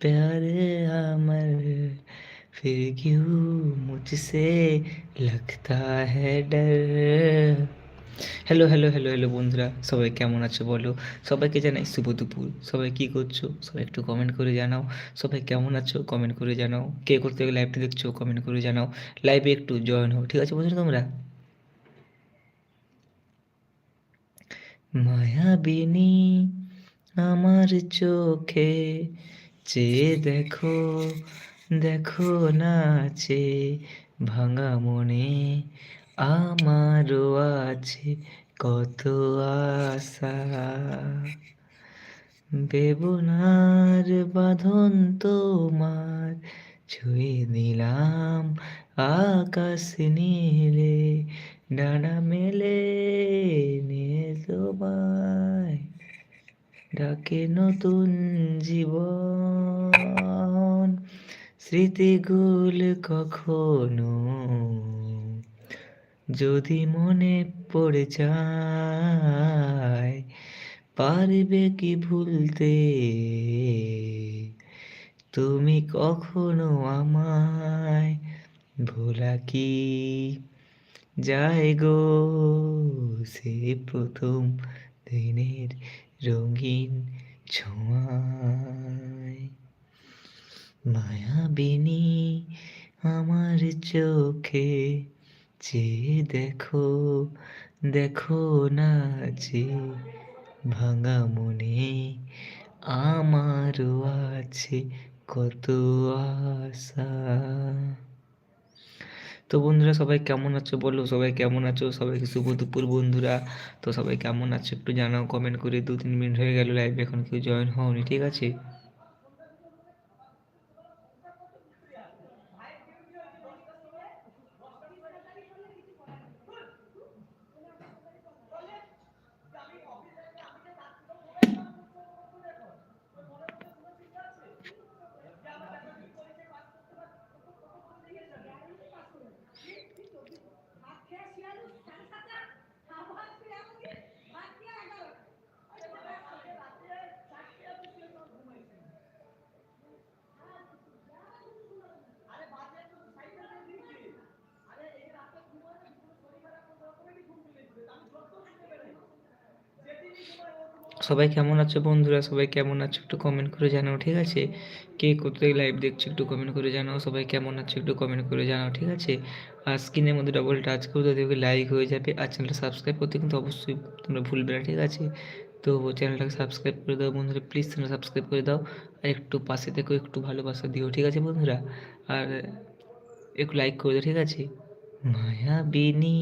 प्यार अमर फिर क्यों मुझसे लगता है डर হ্যালো হ্যালো হ্যালো হ্যালো বন্ধুরা সবাই কেমন আছো বলো সবাইকে জানাই শুভ দুপুর সবাই কী করছো সবাই একটু কমেন্ট করে জানাও সবাই কেমন আছো কমেন্ট করে জানাও কে করতে গেলে লাইভটি দেখছো কমেন্ট করে জানাও লাইভে একটু জয়েন হও ঠিক আছে বন্ধুরা তোমরা মায়াবিনী আমার চোখে চেয়ে দেখো দেখো নাচে, ভাঙা মনে আমারও আছে কত আশা। বেবনার বাঁধন তোমার, ছুঁয়ে দিলাম আকাশ নীলে, ডানা মেলে নিয়ে তোমায়। ডাকে নতুন জীবন, স্মৃতিগুলো কখনো যদি মনে পড়ে যায়, পারবে কি ভুলতে? তুমি কখনো আমায় ভোলা কি? যায় গো, সে প্রথম দিনের রঙিন ছোঁয়ায়। মায়াবিনী আমার চোখে যে দেখো দেখো না যে ভাঙা মনে আমারও আছে কত আশা। তো বন্ধুরা সবাই কেমন আছো বলো? সবাই কেমন আছো? সবাইকে শুভ দুপুর বন্ধুরা। তো সবাই কেমন আছো একটু জানাও কমেন্ট করে দু তিন মিনিট হয়ে গেল লাইভ এখন কেউ জয়েন হওনি, ঠিক আছে? সবাই কেমন আছো বন্ধুরা? সবাই কেমন আছো একটু কমেন্ট করে জানাও, ঠিক আছে? কে কোথায় লাইভ দেখছ একটু কমেন্ট করে জানাও, সবাই কেমন আছো একটু কমেন্ট করে জানাও, ঠিক আছে? আর স্ক্রিনের মধ্যে ডবল টাচ করে দাও দেখবে লাইক হয়ে যাবে, আর চ্যানেলটা সাবস্ক্রাইব করতে কিন্তু অবশ্যই তোমরা ভুলবে না, ঠিক আছে? তো চ্যানেলটাকে সাবস্ক্রাইব করে দাও বন্ধুরা প্লিজ চ্যানেল সাবস্ক্রাইব করে দাও, আর একটু পাশে থেকেও একটু ভালোবাসা দিও, ঠিক আছে বন্ধুরা? আর একটু লাইক করে দাও, ঠিক আছে? মায়াবিনী,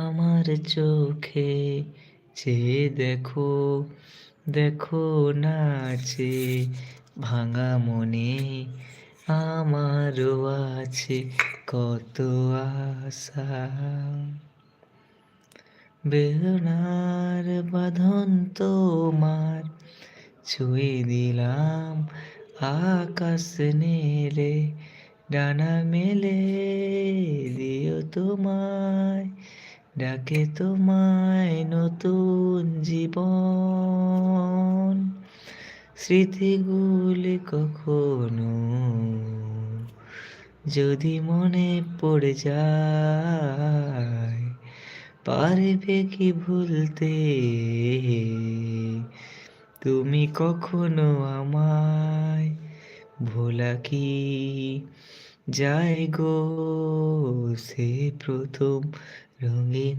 আমার চোখে চেয়ে দেখো দেখো নাচে, ভাঙা মনে আমারও আছে কত আশা। বেদনার বাঁধন তোমার, ছুঁয়ে দিলাম আকাশ নেলে ডানা মেলে দিও তোমায়। ডাকে তোমায় নতুন জীবন স্মৃতিগুলি কখনো যদি মনে পড়ে যায়, পারবে কি ভুলতে? তুমি কখনো আমায় ভোলা কি? যায় গো, সে প্রথম রঙিন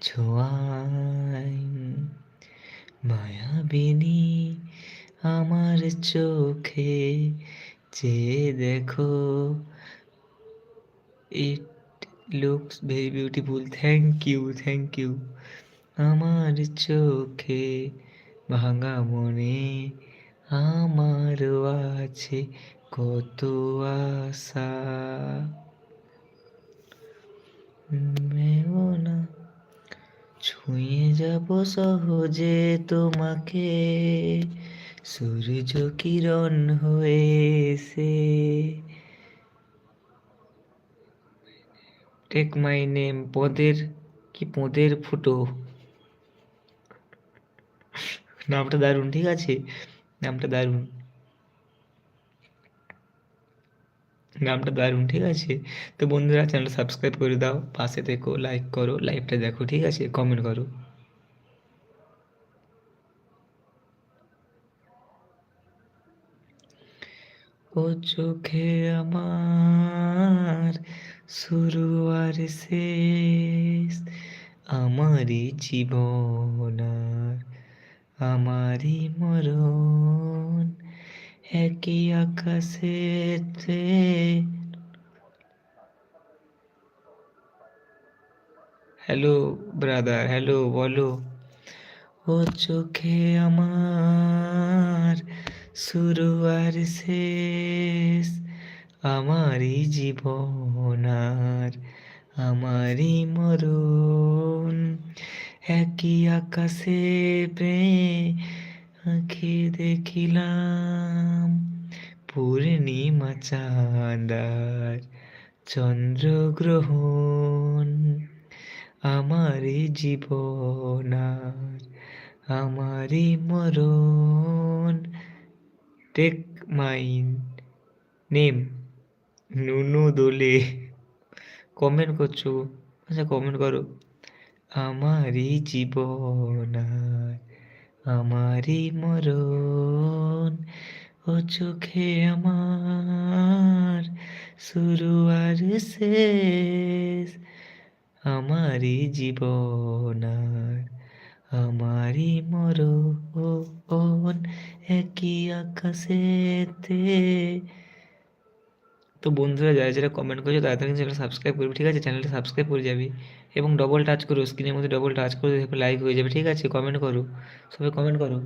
ছোঁয়ায়। মায়াবিনী আমার চোখে যে দেখো it looks very beautiful thank you thank you আমার চোখে ভাঙা মনে আমার আছে কত আশা। না ছুঁয়ে যাব সহজে তোমাকে। সূর্য কিরণ হয়ে এসে টেক মাই নেম পদের কি পদের ফুটো? নামটা দারুণ, ঠিক আছে? নামটা দারুণ। নামটা দারুণ, ঠিক আছে? তো বন্ধুরা চ্যানেলটা সাবস্ক্রাইব করে দাও, পাশে দেখো লাইক করো লাইভটা দেখো, ঠিক আছে? কমেন্ট করো। ও চোখে আমার শুরু আর শেষ, আমারই জীবন আমারই মরণ। একই আকাশেতে হ্যালো ব্রাদার হ্যালো বলো ও চোখে আমার শুরু আর শেষ আমারই জীবন আর আমারই মরণ একই আকাশে প্রেম আঁখি দেখিলাম পূর্ণিমা চাঁদার চন্দ্রগ্রহণ। আমারই জীবন আর আমারই মরণ। টেক মাইন নেম নুনু দোলে। কমেন্ট করছ? আচ্ছা কমেন্ট করো। আমারই জীবন আর আমারই মরণ, ও চোখে আমার শুরু আর শেষ। আমারই জীবন আর আমারই মরণ একই আকাশেতে। তো বন্ধুরা, যারা যারা কমেন্ট করেছে চ্যানেল সাবস্ক্রাইব করবে, ঠিক আছে? চ্যানেলটা সাবস্ক্রাইব করে যাবে। এবং ডবল টাচ করো স্ক্রিনের মধ্যে ডবল টাচ করে দেখবে লাইক হয়ে যাবে, ঠিক আছে? কমেন্ট করো, সবাই কমেন্ট করো।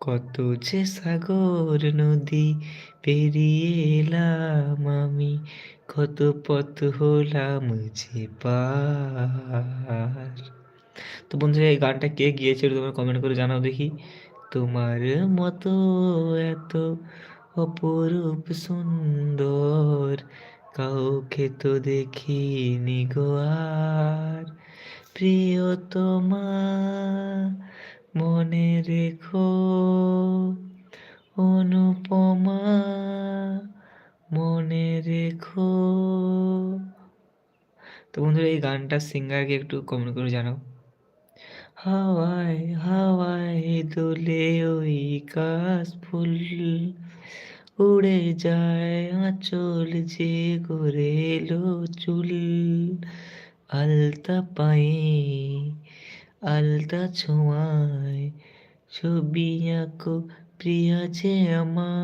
কত যে সাগর নদী পেরিয়ে এলাম আমি, কত পথ হলাম যে পার। তো বন্ধুরা, এই গানটা কে গিয়েছিল তোমরা কমেন্ট করে জানাও দেখি। তোমার মতো এত অপরূপ সুন্দর, কাউকে তো দেখিনি গো আর। প্রিয়তমা, মনে রেখো, অনুপমা, মনে রেখো। তো বন্ধুরা, এই গানটার সিঙ্গারকে একটু কমেন্ট করে জানাও। হাওয়ায় হাওয়ায় দোলে ওই কাশ ফুল উড়ে যায় আঁচল যে এলো চুল। আলতা পায়ে, আলতা ছোঁয়ায়, ছবি আঁকো প্রিয়া যে আমার।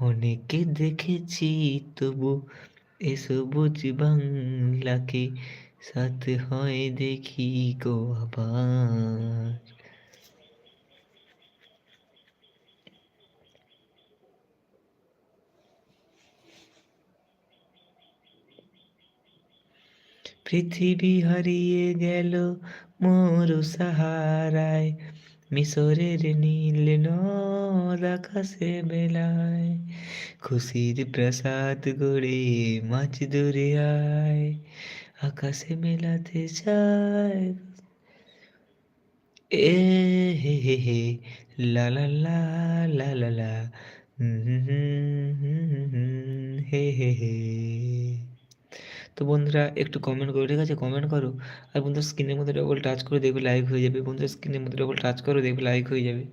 অনেকে দেখেছি তবু এ সবুজ বাংলাকে সাথে হয় দেখি গো আবার। পৃথিবী হারিয়ে গেল মোর সাহারায় মিশরের নীল নদ আকাশে বেলায় খুশির প্রসাদ গড়ে মাছ দরিয়ায় আকাশে মেলাতে চায় এ হে হে হে লা লা লা লা লা লা হে হে হে তো বন্ধুরা একটু কমেন্ট করো, ঠিক আছে? কমেন্ট করো। আর বন্ধুরা স্ক্রিনের মধ্যে ডবল টাচ করে দেখবে লাইক হয়ে যাবে। বন্ধুরা স্ক্রিনের মধ্যে ডবল টাচ করো, দেখবে লাইক হয়ে যাবে।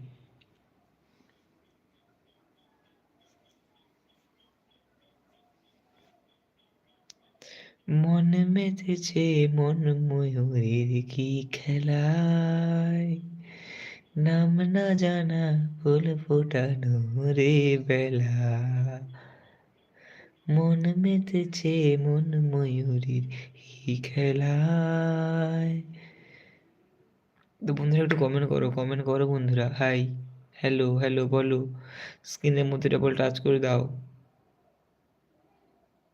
মন মেতেছে মন ময়ূরের কি খেলায়? নাম না জানা, ফুল ফোটানো রে বেলা। মন মেতেছে মন ময়ূরীর খেলায়। তো বন্ধুরা একটু কমেন্ট করো কমেন্ট করো বন্ধুরা। হাই হ্যালো হ্যালো বলো। স্ক্রিনের মধ্যে ডবল টাচ করে দাও।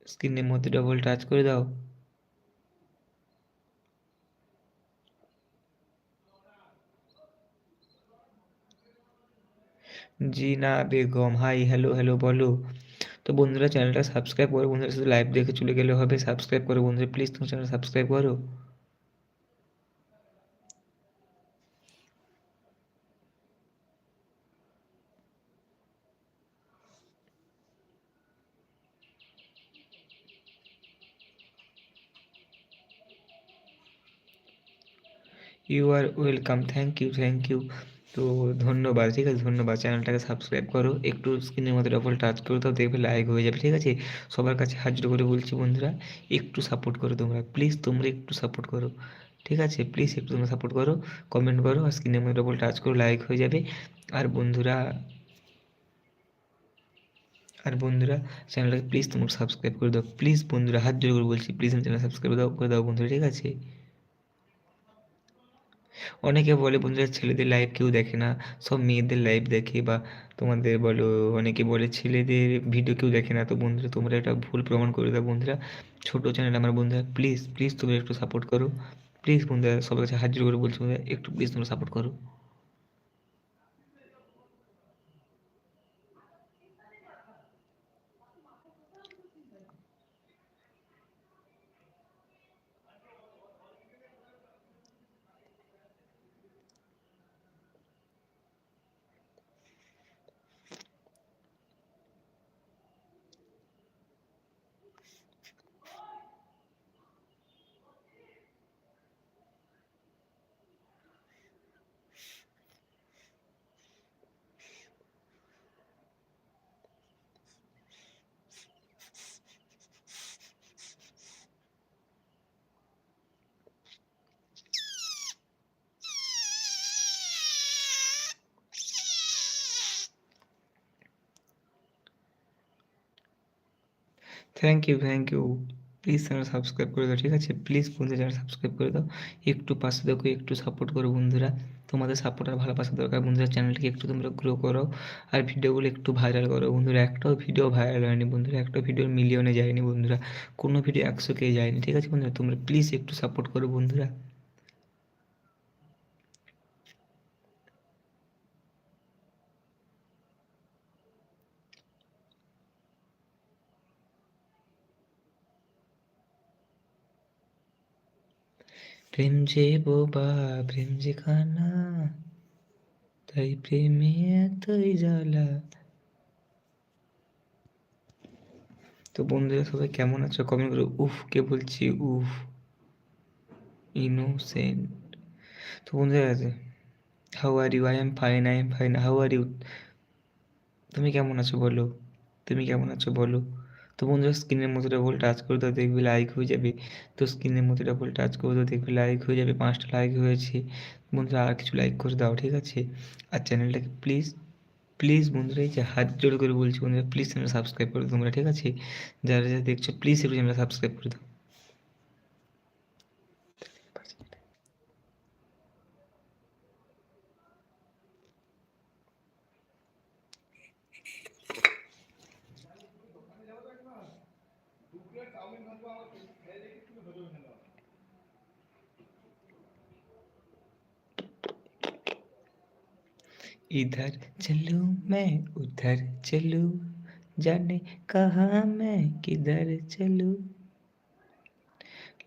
স্ক্রিনের মধ্যে ডবল টাচ করে দাও। জি না বেগম হাই হ্যালো হ্যালো বলো। तो बंधुरा चैनल सबसक्राइब करो बंधुरा शुद्ध लाइव देखे चले गए सबसक्राइब करो बंधुरा प्लिज तुम चैनल सबसक्राइब करो you are welcome thank you thank you তো ধন্যবাদ, ঠিক আছে, ধন্যবাদ। চ্যানেলটাকে সাবস্ক্রাইব করো, একটু স্ক্রিনের মধ্যে ডবল টাচ করে দাও, দেখবে লাইক হয়ে যাবে, ঠিক আছে? সবার কাছে হাজির করে বলছি বন্ধুরা, একটু সাপোর্ট করো তোমরা প্লিজ তোমরা একটু সাপোর্ট করো, ঠিক আছে? প্লিজ একটু তোমরা সাপোর্ট করো কমেন্ট করো আর স্ক্রিনের মধ্যে ডবল টাচ করো লাইক হয়ে যাবে। আর বন্ধুরা আর বন্ধুরা, চ্যানেলটাকে প্লিজ তোমরা সাবস্ক্রাইব করে দাও প্লিজ বন্ধুরা হাত জোর করে বলছি প্লিজ চ্যানেল সাবস্ক্রাইব দাও, করে দাও বন্ধুরা, ঠিক আছে? অনেকে বলে, বন্ধুরা, ছেলেদের লাইভ কেউ দেখে না। সব মেয়েদের লাইভ দেখে বা তোমাদের বলো, অনেকে বলে, ছেলেদের ভিডিও কেউ দেখে না। তো বন্ধুরা, তোমরা এটা ভুল প্রমাণ করে দাও বন্ধুরা। ছোটো চ্যানেল আমার বন্ধুরা প্লিজ প্লিজ তোমরা একটু সাপোর্ট করো। প্লিজ বন্ধুরা, সবার কাছে হাজির করে বলছি বন্ধুরা, একটু প্লিজ তোমরা সাপোর্ট করো। Thank you thank you please channel subscribe করে দাও, ঠিক আছে? প্লিজ বন্ধু চ্যানেল সাবস্ক্রাইব করে দাও, একটু পাশে দেখো, একটু সাপোর্ট করো বন্ধুরা। তোমাদের সাপোর্ট আর ভালোবাসা দরকার। বন্ধুরা চ্যানেলটিকে একটু তোমরা গ্রো করো আর ভিডিওগুলো একটু ভাইরাল করো। বন্ধুরা, একটাও ভিডিও ভাইরাল হয়নি বন্ধুরা, একটাও ভিডিও মিলিয়নে যায়নি বন্ধুরা। কোনো ভিডিও একশো কে যায়নি, ঠিক আছে বন্ধুরা? তোমরা প্লিজ একটু সাপোর্ট করো বন্ধুরা। প্রেম যে বোবা, প্রেম যে খানা তাই প্রেমে এতই জ্বালা। তো বন্ধুরা, সবাই কেমন আছো? কমেন্ট করে উফ, কে বলছি উফ? ইনোসেন্ট তো বন্ধুরা আছে how are you I am fine I am fine how are you তুমি কেমন আছো বলো? তুমি কেমন আছো বলো? তো বন্ধুরা স্ক্রিনের মতো ডবল টাচ করে তো দেখবে লাইক হয়ে যাবে। তো স্ক্রিনের মতো ডবল টাচ করে তো দেখবে লাইক হয়ে যাবে, পাঁচটা লাইক হয়েছে। বন্ধুরা আর কিছু লাইক করে দাও, ঠিক আছে? আর চ্যানেলটাকে প্লিজ প্লিজ বন্ধুরা এই যে হাত জোড় করে বলছি বন্ধুরা প্লিজ চ্যানেল সাবস্ক্রাইব করে তোমরা, ঠিক আছে? যারা যারা দেখছ প্লিজ একটু চ্যানেল সাবস্ক্রাইব করে দাও। इधर चलूं मैं उधर चलूं जाने कहाँ मैं किधर चलूं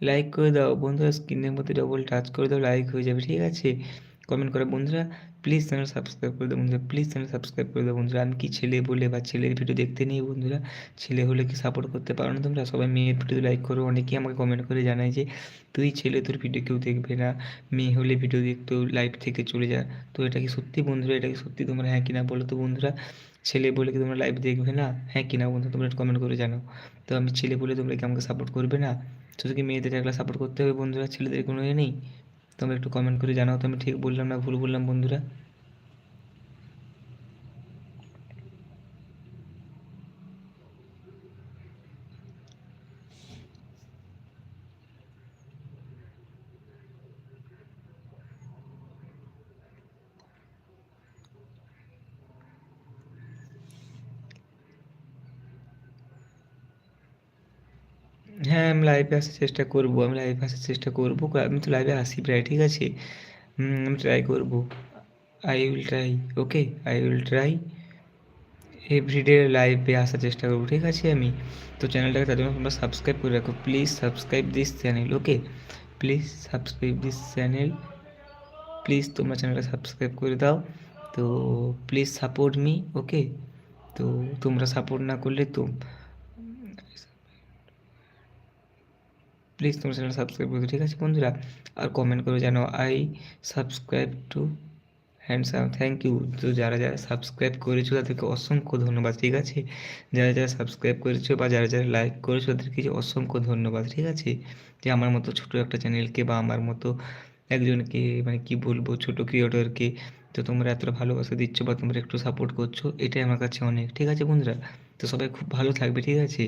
লাইক করে দাও বন্ধুরা স্ক্রিনের মধ্যে ডবল টাচ করে দাও লাইক হয়ে যাবে ঠিক আছে কমেন্ট করে, বন্ধুরা প্লিজ চ্যানেল সাবস্ক্রাইব করে দাও, বন্ধুরা প্লিজ চ্যানেল সাবস্ক্রাইব করে দাও, বন্ধুরা। আমি কি ছেলে বলে বা ছেলের ভিডিও দেখতে নেই, বন্ধুরা? ছেলে হলে কি সাপোর্ট করতে পারো না তোমরা? সবাই মেয়ের ভিডিও লাইক করো। অনেকেই আমাকে কমেন্ট করে জানায় যে, তুই ছেলে, তোর ভিডিও কেউ দেখবে না। মেয়ে হলে ভিডিও দেখতেও লাইভ থেকে চলে যা। তো এটা কি সত্যি, বন্ধুরা? এটা কি সত্যি তোমরা? হ্যাঁ কিনা বলো তো, বন্ধুরা? ছেলে বলে কি তোমরা লাইভ দেখবে না? হ্যাঁ কিনা বন্ধু তোমরা কমেন্ট করে জানাও। তো আমি ছেলে বলে তোমরা কি আমাকে সাপোর্ট করবে না? শুধু কি মেয়েদের একলা সাপোর্ট করতে হবে, বন্ধুরা? ছেলেদের কোনো ইয়ে নেই? তোমরা একটু কমেন্ট করে জানাও। তো আমি ঠিক বললাম না ভুল বললাম বন্ধুরা হ্যাঁ আমি লাইভে আসার চেষ্টা করব, আমি লাইভে আসার চেষ্টা করব আমি তো লাইভে আসি প্রায়, ঠিক আছে? আমি ট্রাই করব। I will try okay I will try everyday লাইভে আসার চেষ্টা করব, ঠিক আছে আমি? তো চ্যানেলটাকে তার জন্য তোমরা সাবস্ক্রাইব করে রাখো। Please subscribe this channel okay please subscribe this channel please তোমরা চ্যানেলটা সাবস্ক্রাইব করে দাও। তো প্লিজ সাপোর্ট মি ওকে তো তোমরা সাপোর্ট না করলে তো প্লিজ তোমার চ্যানেল সাবস্ক্রাইব করে ঠিক আছে বন্ধুরা, আর কমেন্ট করে জানো I subscribe to handsome thank you তো যারা যারা সাবস্ক্রাইব করেছ, তাদেরকে অসংখ্য ধন্যবাদ, ঠিক আছে? যারা যারা সাবস্ক্রাইব করেছ বা যারা যারা লাইক করেছ, তাদেরকে অসংখ্য ধন্যবাদ, ঠিক আছে? যে আমার মতো ছোটো একটা চ্যানেলকে বা আমার মতো একজনকে মানে কি বলব, ছোটো ক্রিয়েটরকে তো তোমরা এতটা ভালোবাসা দিচ্ছ বা তোমরা একটু সাপোর্ট করছ, এটাই আমার কাছে অনেক, ঠিক আছে বন্ধুরা? তো সবাই খুব ভালো থাকবে, ঠিক আছে?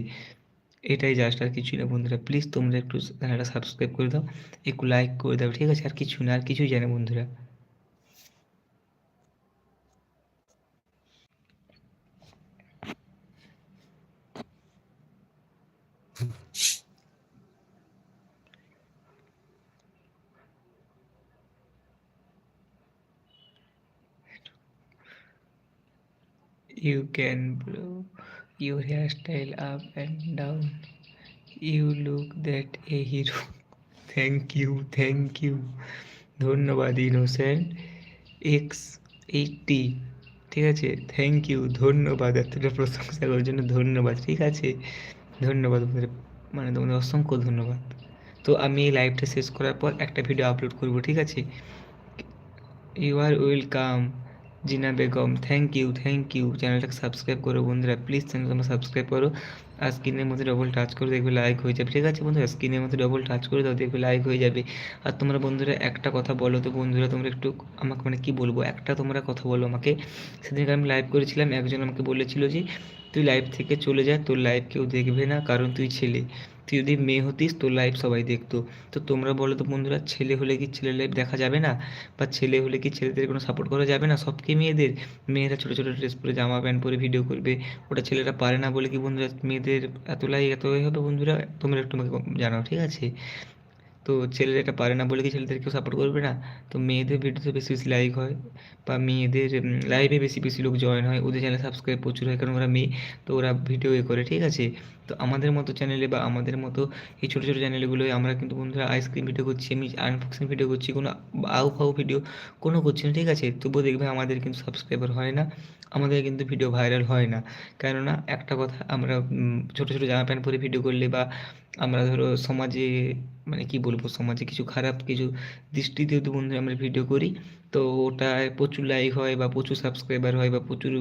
এটাই জাস্ট আর কিছুই না বন্ধুরা। প্লিজ তোমরা একটু চ্যানেলটা সাবস্ক্রাইব করে দাও, একটু লাইক করে দাও, ঠিক আছে? আর কিছু না, আর কিছুই জানে বন্ধুরা। You can blow your hairstyle up and down. You look that a hero. Thank you thank you ধন্যবাদ ইনোসেন্ট এক্স এইটটি ঠিক আছে? থ্যাংক ইউ ধন্যবাদ। এতটা প্রশংসা করার জন্য ধন্যবাদ, ঠিক আছে? ধন্যবাদ মানে তোমাদের অসংখ্য ধন্যবাদ। তো আমি এই লাইভটা শেষ করার পর একটা ভিডিও আপলোড করব, ঠিক আছে? You are welcome Jina Begum thank you thank you চ্যানেলটাকে সাবস্ক্রাইব করো বন্ধুরা। প্লিজ চ্যানেল তোমরা সাবস্ক্রাইব করো। আর স্ক্রিনের মধ্যে ডবল টাচ করে দেখবে লাইক হয়ে যাবে। ঠিক আছে বন্ধুরা? স্ক্রিনের মধ্যে ডবল টাচ করে দাও, দেখবে লাইক হয়ে যাবে। আর তোমরা বন্ধুরা, একটা কথা বলো তো বন্ধুরা, তোমরা একটু আমাকে মানে কি বলব? একটা তোমরা কথা বলো আমাকে। সেদিনকে আমি লাইভ করেছিলাম, একজন আমাকে বলেছিল যে, তুই লাইভ থেকে চলে যা, তোর লাইভ কেউ দেখবে না, কারণ তুই ছেলে। তুই যদি মেয়ে হতিস, তোর লাইফ সবাই দেখতো। তো তোমরা বলো তো বন্ধুরা, ছেলে হলে কি ছেলের লাইফ দেখা যাবে না? বা ছেলে হলে কি ছেলেদের কোনো সাপোর্ট করা যাবে না? সবকে মেয়েদের? মেয়েরা ছোটো ছোটো ড্রেস পরে, জামা প্যান্ট পরে ভিডিও করবে। ওটা ছেলেরা পারে না বলে কি বন্ধুরা, মেয়েদের এত লাই এত হবে বন্ধুরা? তোমরা একটু আমাকে জানাও, ঠিক আছে? তো ছেলেরা এটা পারে না বলে কি ছেলেদের কেউ সাপোর্ট করবে না? তো মেয়েদের ভিডিওতে বেশি বেশি লাইক হয় বা মেয়েদের লাইভে বেশি বেশি লোক জয়েন হয়, ওদের চ্যানেল সাবস্ক্রাইব প্রচুর হয় কারণ ওরা মেয়ে, তো ওরা ভিডিও এ করে, ঠিক আছে? তো আমাদের মতো চ্যানেলে বা আমাদের মতো এই ছোটো ছোটো চ্যানেলগুলোয় আমরা কিন্তু বন্ধুরা আইসক্রিম ভিডিও করছি, আমি আনবক্সিং ভিডিও করছি, কোনো আউ ফাউ ভিডিও কোনো করছি না, ঠিক আছে? তবুও দেখবে আমাদের কিন্তু সাবস্ক্রাইবার হয় না। আমাদের কিন্তু ভিডিও ভাইরাল হয় না। কেননা একটা কথা আমরা ছোটো ছোটো জামা প্যান্ট পরে ভিডিও করলে বা আমরা ধরো সমাজে মানে কি বলব, সমাজে কিছু খারাপ কিছু দৃষ্টিতে যদি বন্ধু আমরা ভিডিও করি, তো ওটায় প্রচুর লাইক হয় বা প্রচুর সাবস্ক্রাইবার হয় বা প্রচুর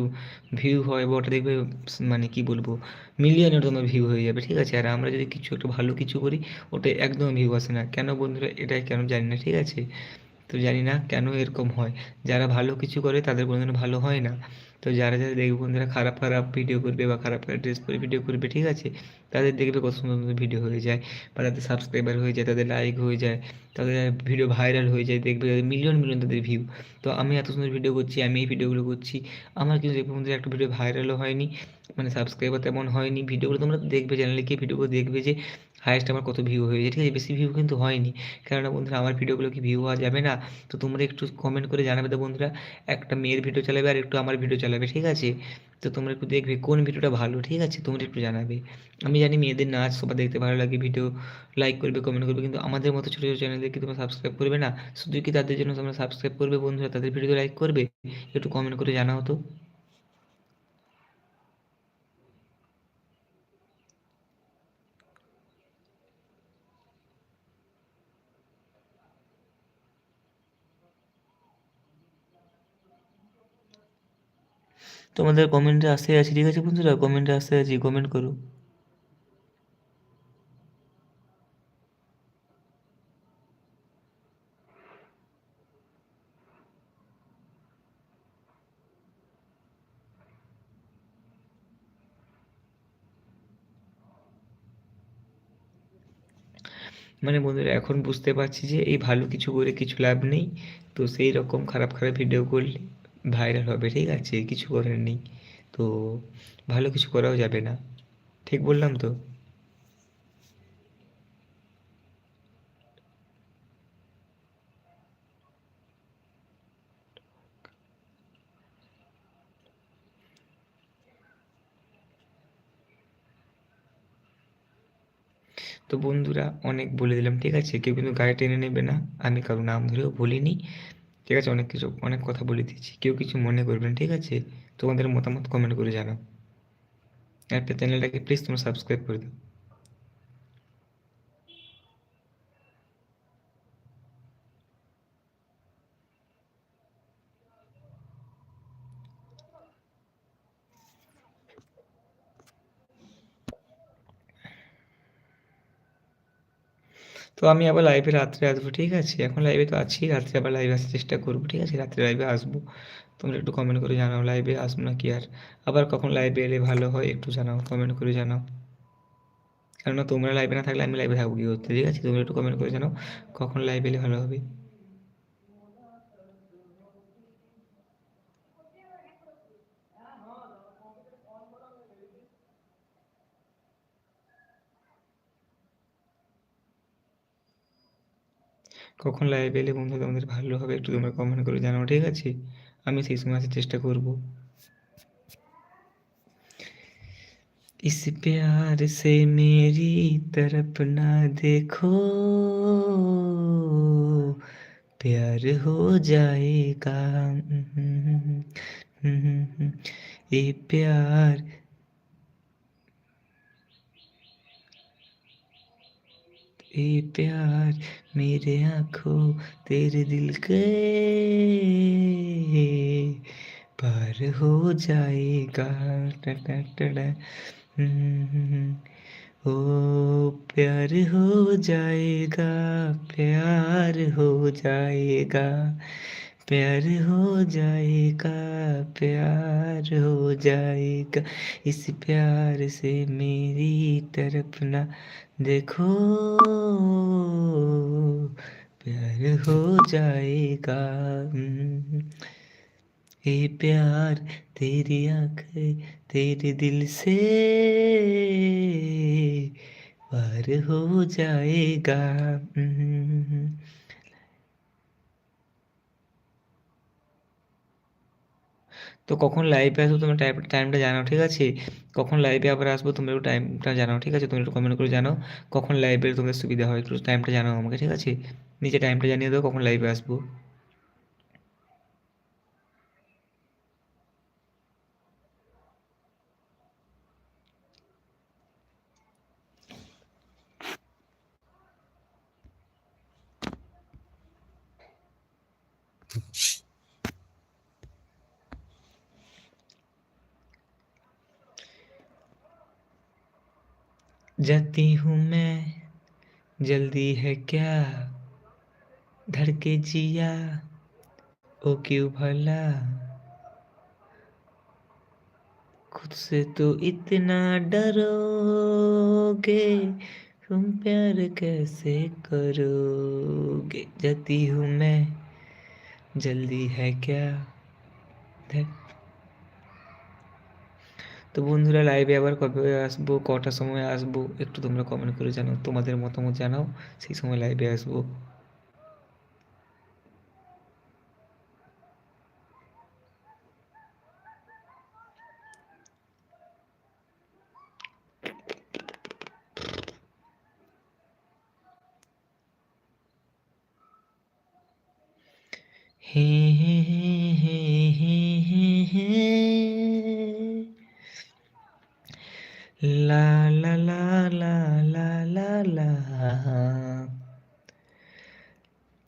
ভিউ হয় বা ওটা দেখবে মানে কি বলব মিলিয়নের তোমার ভিউ হয়ে যাবে, ঠিক আছে? আর আমরা যদি কিছু একটা ভালো কিছু করি ওটা একদম ভিউ আসে না। কেন বন্ধুরা, এটাই কেন জানি না, ঠিক আছে? তো জানি না কেন এরকম হয়। যারা ভালো কিছু করে, তাদের কোনোদিনও ভালো হয় না। তো যারা যারা দেখবে বন্ধুরা খারাপ খারাপ ভিডিও করবে বা খারাপ খারাপ ড্রেস পরে ভিডিও করবে, ঠিক আছে? তাদের দেখবে কত সুন্দর সুন্দর ভিডিও হয়ে যায় বা তাদের সাবস্ক্রাইবার হয়ে যায়, তাদের লাইক হয়ে যায়, তাদের ভিডিও ভাইরাল হয়ে যায়, দেখবে মিলিয়ন মিলিয়ন তাদের ভিউ তো আমি এত সুন্দর ভিডিও করছি, আমি এই ভিডিওগুলো করছি, আমার কিন্তু দেখবে বন্ধুরা একটা ভিডিও ভাইরালও হয়নি মানে সাবস্ক্রাইবার তেমন হয়নি। ভিডিওগুলো তোমরা দেখবে চ্যানেলে গিয়ে ভিডিওগুলো দেখবে যে হায়েস্ট আমার কত ভিউ হয়েছে ঠিক আছে, বেশি ভিউ কিন্তু হয়নি। কেননা বন্ধুরা, আমার ভিডিওগুলো কি ভিউ হওয়া যাবে না? তো তোমরা একটু কমেন্ট করে জানাবে তো বন্ধুরা, একটা মেয়ের ভিডিও চালাবে আর একটু আমার ভিডিও চালাবে, ঠিক আছে? তো তোমরা একটু দেখবে কোন ভিডিওটা ভালো, ঠিক আছে? তোমরা একটু জানাবে। আমি জানি মেয়েদের নাচ, সবার দেখতে ভালো লাগে ভিডিও লাইক করবে কমেন্ট করবে, কিন্তু আমাদের মতো ছোটো ছোটো চ্যানেলদেরকে তোমরা সাবস্ক্রাইব করবে না। শুধু কি তাদের জন্য তোমরা সাবস্ক্রাইব করবে বন্ধুরা? তাদের ভিডিও লাইক করবে? একটু কমেন্ট করে জানাও তো। তোমাদের কমেন্টে আসতে আছি, ঠিক আছে বন্ধুরা? কমেন্টে আসতে আছি কমেন্ট করো। মানে বন্ধুরা, এখন বুঝতে পারছি যে এই ভালো কিছু করে কিছু লাভ নেই। তো সেই রকম খারাপ খারাপ ভিডিও করলে ভাইরাল হবে, ঠিক আছে? কিছু করার নেই। তো ভালো কিছু করাও যাবে না। ঠিক বললাম তো? তো বন্ধুরা, অনেক বলে দিলাম, ঠিক আছে? কেউ কিন্তু গায়ে টেনে নেবে না। আমি কারও নাম ধরেও বলিনি। ঠিক আছে? অনেক কিছু, অনেক কথা বলে দিয়েছি। কেউ কিছু মনে করবেন, ঠিক আছে? তোমাদের মতামত কমেন্ট করে জানাও। একটা চ্যানেলটাকে প্লিজ তোমরা সাবস্ক্রাইব করে দাও। তো আমি আবার লাইভে রাত্রে আসব, ঠিক আছে? এখন লাইভে তো আছি, রাত্রে আবার লাইভে আসার চেষ্টা করব, ঠিক আছে? রাত্রে লাইভে আসব। তোমরা একটু কমেন্ট করে জানাও লাইভে আসব না কি আর? আবার কখন লাইভে এলে ভালো হয় একটু জানাও কমেন্ট করে জানাও। কেননা তোমরা লাইভে না থাকলে আমি লাইভে থাকব কি করতে? ঠিক আছে? তোমরা একটু কমেন্ট করে জানাও, কখন লাইভে এলে ভালো হবে। কখন লাইভে এলে বন্ধু তোমাদের ভালো হবে একটু তোমরা কমেন্ট করে জানাও ঠিক আছে আমি সেই সময় আসার চেষ্টা করব इस प्यार से मेरी तरफ ना देखो प्यार हो जाएगा ये प्यार ये प्यार मेरे आँखों तेरे दिल के पार हो जाएगा। ओ, प्यार हो जाएगा, प्यार हो जाएगा, प्यार हो जाएगा, प्यार हो जाएगा। इस प्यार से मेरी तरफ़ ना देखो प्यार हो जाएगा। ये प्यार तेरी आँखें तेरे दिल से पार हो जाएगा। তো কখন লাইভে আসব তোমরা টাইম টাইমটা জানাও, ঠিক আছে? কখন লাইভে আবার আসব তুমি একটু টাইমটা জানাও, ঠিক আছে? তুমি একটু কমেন্ট করে জানাও, কখন লাইভে তোমাদের সুবিধা হয়, একটু টাইমটা জানাও আমাকে, ঠিক আছে? নিজে টাইমটা জানিয়ে দাও, কখন লাইভে আসব। जाती हूँ मैं, जल्दी है क्या? धड़के जिया, ओ क्यों भला? खुद से तो इतना डरोगे, तुम प्यार कैसे करोगे? जाती हूँ मैं, जल्दी है क्या? তো বন্ধুরা লাইভে আবার কবে আসব? কটার সময় আসব? একটু তোমরা কমেন্ট করে জানাও। তোমাদের মতামত জানাও। সেই সময় লাইভে আসব। হে হে হে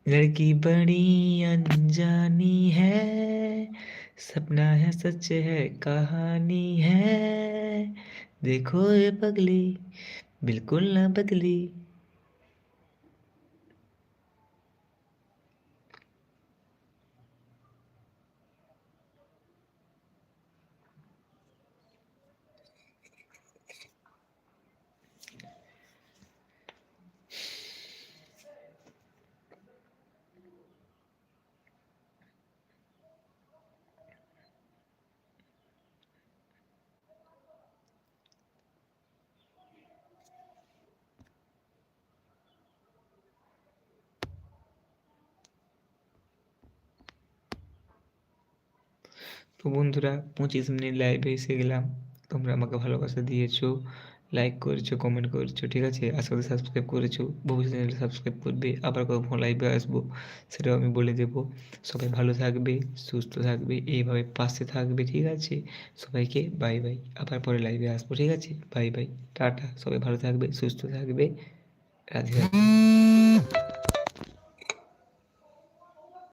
लड़की बड़ी अनजानी है। सपना है, सच है, कहानी है। देखो ये पगली, बिल्कुल ना बदली। তো বন্ধুরা, পঁচিশ মিনিট লাইভে এসে গেলাম। তোমরা আমাকে ভালোবাসা দিয়েছ লাইক করেছ কমেন্ট করেছ, ঠিক আছে? আশা করি সাবস্ক্রাইব করেছ। ভবিষ্যৎ চ্যানেলে সাবস্ক্রাইব করবে, আবার কখন লাইভে আসব, সেটাও আমি বলে দেবো। সবাই ভালো থাকবে, সুস্থ থাকবে, এইভাবে পাশে থাকবে, ঠিক আছে? সবাইকে বাই বাই আবার পরে লাইভে আসব, ঠিক আছে? Bye bye tata. সবাই ভালো থাকবে, সুস্থ থাকবে। রাধে রাধে।